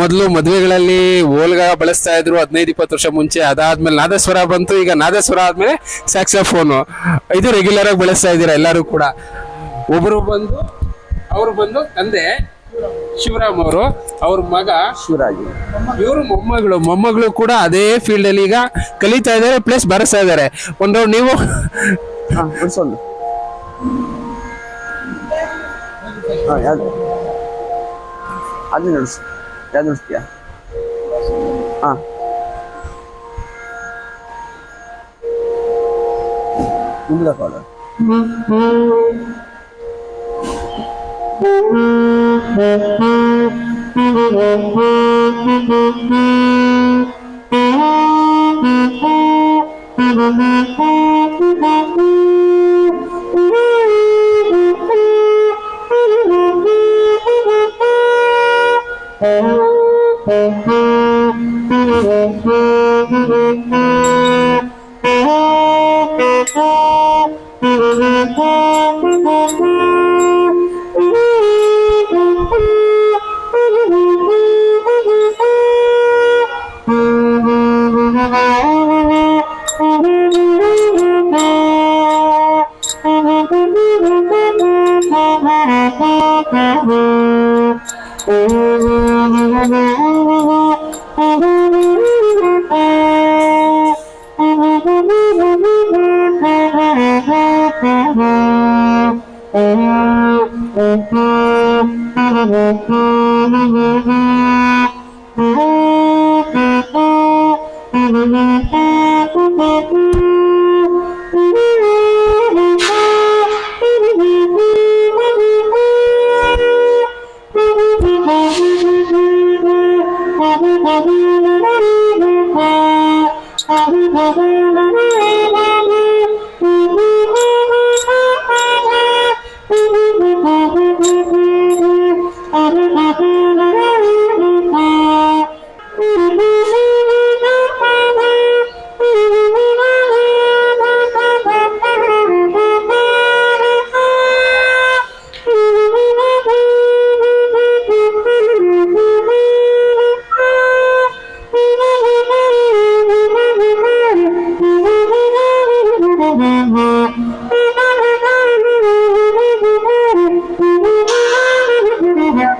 ಮೊದಲು ಮದುವೆಗಳಲ್ಲಿ ಓಲ್ಗ ಬಳಸ್ತಾ ಇದ್ರು ಹದಿನೈದು, ಇಪ್ಪತ್ತು ವರ್ಷ ಮುಂಚೆ. ಅದಾದ್ಮೇಲೆ ನಾದಸ್ವರ ಬಂತು. ಈಗ ನಾದಸ್ವರ ಆದ್ಮೇಲೆ ಸ್ಯಾಕ್ಸೋಫೋನು. ಇದು ರೆಗ್ಯುಲರ್ ಆಗಿ ಬಳಸ್ತಾ ಇದ್ದೀರಾ ಎಲ್ಲರೂ ಕೂಡ? ಒಬ್ರು ಬಂದು, ಅವರು ಬಂದು ತಂದೆ ಶಿವರಾಮ್ ಅವರು. ಅವ್ರ ಮಗ ಶಿವರಾಜ್. ಇವರು ಮೊಮ್ಮಗಳು. ಮೊಮ್ಮಗಳು ಕೂಡ ಅದೇ ಫೀಲ್ಡ್ ಅಲ್ಲಿ ಈಗ ಕಲಿತಾ ಇದ್ದಾರೆ ಪ್ಲಸ್ ಬರೆಸ್ತಾ ಇದ್ದಾರೆ. ಒಂದು ನೀವು? ಹಾ ಬಿಡ್ಸೊಂದು Radulfia. Ah. Number. Mm-hmm. Mm-hmm.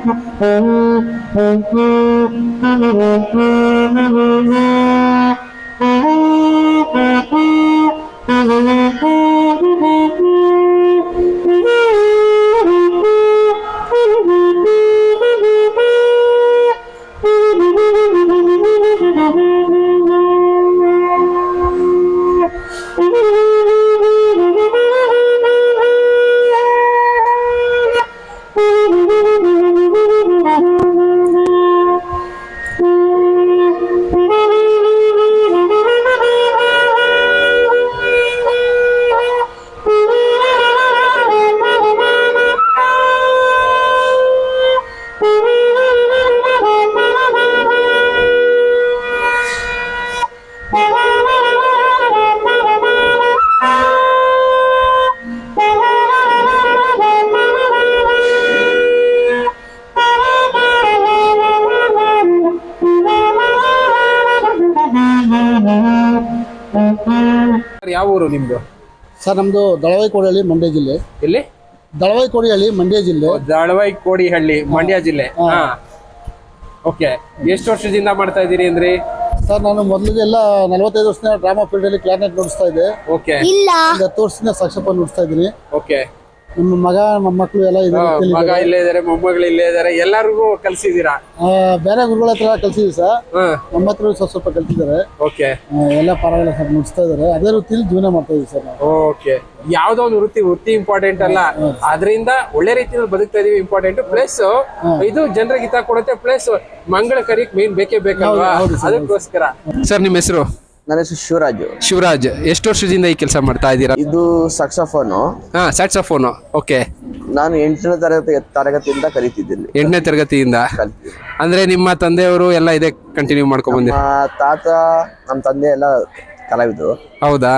Thank you. ಯಾವ ಊರು ನಿಮ್ದು? ಸರ್ ನಮ್ದು ದಳವೈಕೋಡಿಹಳ್ಳಿ ಮಂಡ್ಯ ಜಿಲ್ಲೆ. ಎಲ್ಲಿ? ದಳವಾಯಿಕೋಡಿಹಳ್ಳಿ ಮಂಡ್ಯ ಜಿಲ್ಲೆ. ದಳವೈ ಕೋಡಿಹಳ್ಳಿ ಮಂಡ್ಯ ಜಿಲ್ಲೆ. ಹಾ. ಓಕೆ. ಎಷ್ಟು ವರ್ಷದಿಂದ ಮಾಡ್ತಾ ಇದ್ದೀರಿ ಅಂದ್ರಿ? ಸರ್ ನಾನು ಮೊದಲಿಗೆಲ್ಲ ನಲವತ್ತೈದು ವರ್ಷದಿಂದ ಡ್ರಾಮಾ ಫೀಲ್ಡ್ ಅಲ್ಲಿ ಕ್ಲಾರ್ನೆಟ್ ನುಡಿಸ್ತಾ ಇದ್ದೆ. ಓಕೆ. ಒಂದು ಹತ್ತು ವರ್ಷದಿಂದ ಸಾಕ್ಷಪ ನುಡಿಸ್ತಾ ಇದ್ದೀನಿ. ಓಕೆ. ನಮ್ಮ ಮಗ ಮಕ್ಕಳು ಎಲ್ಲ ಇದ್ದಾರೆ ಮಗ ಇಲ್ಲೇ ಇದಾರೆ ಮೊಮ್ಮಗಳು ಇಲ್ಲೇ ಇದಾರೆ ಎಲ್ಲರಿಗೂ ಕಲ್ಸಿದೀರಾ ಬೇರೆ ಗುರುಗಳ ಹತ್ರ ಕಲ್ಸಿದ್ವಿ ಸರ್. ಹಾ. ನಮ್ಮ ಹತ್ರ ಸ್ವಲ್ಪ ಸ್ವಲ್ಪ ಕಲ್ತಿದ್ದಾರೆ ಓಕೆ. ಎಲ್ಲ ಪರವಾಗಿಲ್ಲ ಸರ್ ನುಡಿಸ್ತಾ ಇದಾರೆ ಅದೇ ವೃತ್ತಿಲಿ ಜೀವನ ಮಾಡ್ತಾ ಇದೀವಿ ಸರ್ ಓಕೆ. ಯಾವ್ದೋ ಒಂದು ವೃತ್ತಿ ವೃತ್ತಿ ಇಂಪಾರ್ಟೆಂಟ್ ಅಲ್ಲ. ಅದರಿಂದ ಒಳ್ಳೆ ರೀತಿಯಲ್ಲಿ ಬದುಕ್ತಾ ಇದೀವಿ ಇಂಪಾರ್ಟೆಂಟ್ ಪ್ಲಸ್ ಇದು ಜನರಿಗೆ ಹಿತ ಕೊಡುತ್ತೆ ಪ್ಲಸ್ ಮಂಗಳ ಕರಿಕ್ ಮೇನ್ ಬೇಕೇ ಬೇಕಲ್ವಾ? ಅದಕ್ಕೋಸ್ಕರ. ಸರ್ ನಿಮ್ಮ ಹೆಸರು? ನನ್ನ ಹೆಸರು ಶಿವರಾಜು. ಶಿವರಾಜ್ ಎಷ್ಟು ವರ್ಷದಿಂದ ಈ ಕೆಲಸ ಮಾಡ್ತಾ ಇದ್ದೀರಾ? ಇದು ಸಕ್ಸಫೋನು ಹಾ ಸ್ಯಾಟ್ಸಫೋನು ಓಕೆ ನಾನು ಎಂಟನೇ ತರಗತಿ ತರಗತಿಯಿಂದ ಕಲಿತಿದ್ದೀನಿ. ಎಂಟನೇ ತರಗತಿಯಿಂದ? ಅಂದ್ರೆ ನಿಮ್ಮ ತಂದೆಯವರು ಎಲ್ಲ ಇದೆ ಕಂಟಿನ್ಯೂ ಮಾಡ್ಕೊಂಡ್ ಬಂದಿರ ನಮ್ಮ ತಾತ ನಮ್ಮ ತಂದೆ ಎಲ್ಲ ಕಲಾವಿದ್ರು. ಹೌದಾ?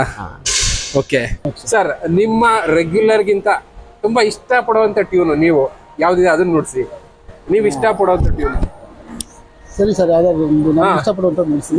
ಓಕೆ ಸರ್ ನಿಮ್ಮ ರೆಗ್ಯುಲರ್ ಗಿಂತ ತುಂಬಾ ಇಷ್ಟ ಪಡುವಂತ ಟ್ಯೂನ್ ನೀವು ಯಾವ್ದಿದೆ ಅದನ್ನ ನೋಡ್ಸಿ. ನೀವು ಇಷ್ಟ ಪಡುವಂತ ಟ್ಯೂನ್ ಸರಿ ಸರ್ ಯಾವ್ದಾದ್ರು ಒಂದು ನಾನು ಹಾ. ಇಷ್ಟ medicine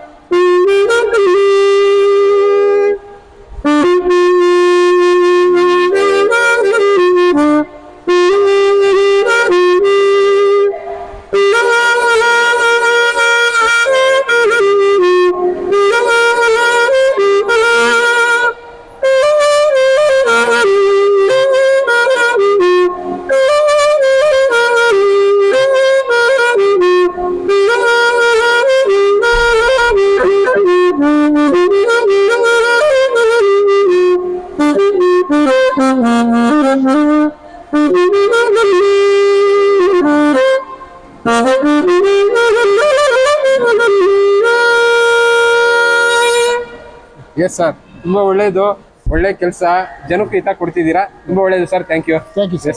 ಎಸ್ ಸರ್ ತುಂಬಾ ಒಳ್ಳೇದು ಒಳ್ಳೆ ಕೆಲಸ ಜನಕ್ಕೆ ಹಿತ ಕೊಡ್ತಿದ್ದೀರಾ ತುಂಬಾ ಒಳ್ಳೇದು sir thank you thank you sir